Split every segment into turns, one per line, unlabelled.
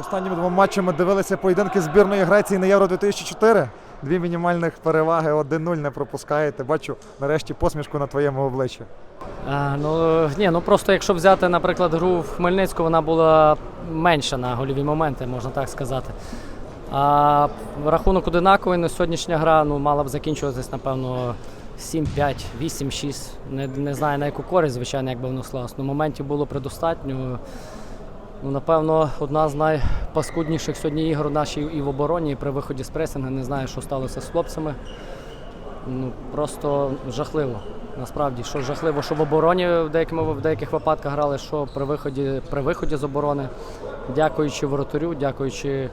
Останніми двома матчами дивилися поєдинки збірної Греції на Євро 2004. Дві мінімальних переваги, 1-0 не пропускаєте. Бачу нарешті посмішку на твоєму обличчі.
А, ну, ні, ну просто якщо взяти, наприклад, гру в Хмельницьку, вона була менша на гольові моменти, можна так сказати. А рахунок одинаковий, на сьогоднішня гра ну, мала б закінчуватись, напевно, 7-5, 8-6. Не, не знаю на яку користь, звичайно, як би воно склалось. Ну, моментів було предостатньо. Ну, напевно, одна з найпаскудніших сьогодні ігор нашій і в обороні, і при виході з пресингу. Не знаю, що сталося з хлопцями. Ну, просто жахливо. Насправді, що жахливо, що в обороні в, деякими, в деяких випадках грали, що при виході, при виході з оборони. Дякуючи воротарю, дякуючи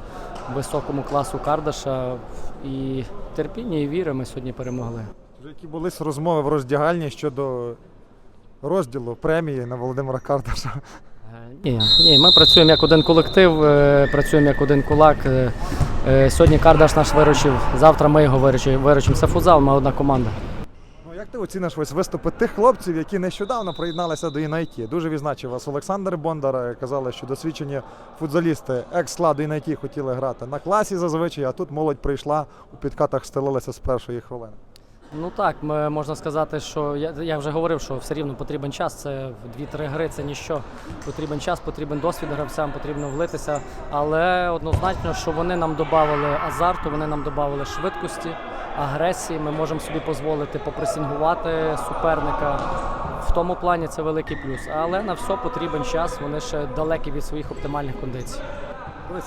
високому класу Кардаша і терпіння і віри, ми сьогодні перемогли.
Які були розмови в роздягальні щодо розділу премії на Володимира Кардаша.
Ні, ні, ми працюємо як один колектив, е, працюємо як один кулак. Е, е, Сьогодні Кардаш наш виручив, завтра ми його виручимо. виручимо. Це футзал, ми одна команда.
Ну, як ти оціниш ось виступи тих хлопців, які нещодавно приєдналися до Інайті? Дуже відзначив вас Олександр Бондар. Казали, що досвідчені футзалісти екс-складу Інайті хотіли грати на класі зазвичай, а тут молодь прийшла у підкатах стелилася з першої хвилини.
Ну так, ми, можна сказати, що я, я вже говорив, що все рівно потрібен час. Це дві-три гри, це ніщо. Потрібен час, потрібен досвід гравцям, потрібно влитися. Але однозначно, що вони нам додали азарту, вони нам додали швидкості, агресії. Ми можемо собі дозволити попресінгувати суперника. В тому плані це великий плюс. Але на все потрібен час. Вони ще далекі від своїх оптимальних кондицій.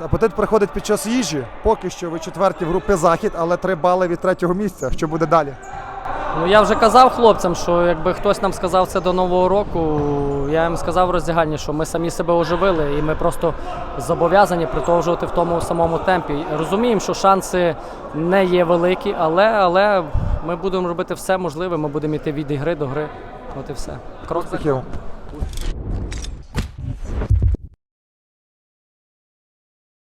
Апетит приходить під час їжі. Поки що ви четверті в групі Захід, але три бали від третього місця. Що буде далі?
Ну я вже казав хлопцям, що якби хтось нам сказав це до нового року, я їм сказав в роздягальні, що ми самі себе оживили, і ми просто зобов'язані продовжувати в тому самому темпі. Розуміємо, що шанси не є великі, але, але ми будемо робити все можливе. Ми будемо йти від ігри до гри. От і все. Крок за
Успіхів.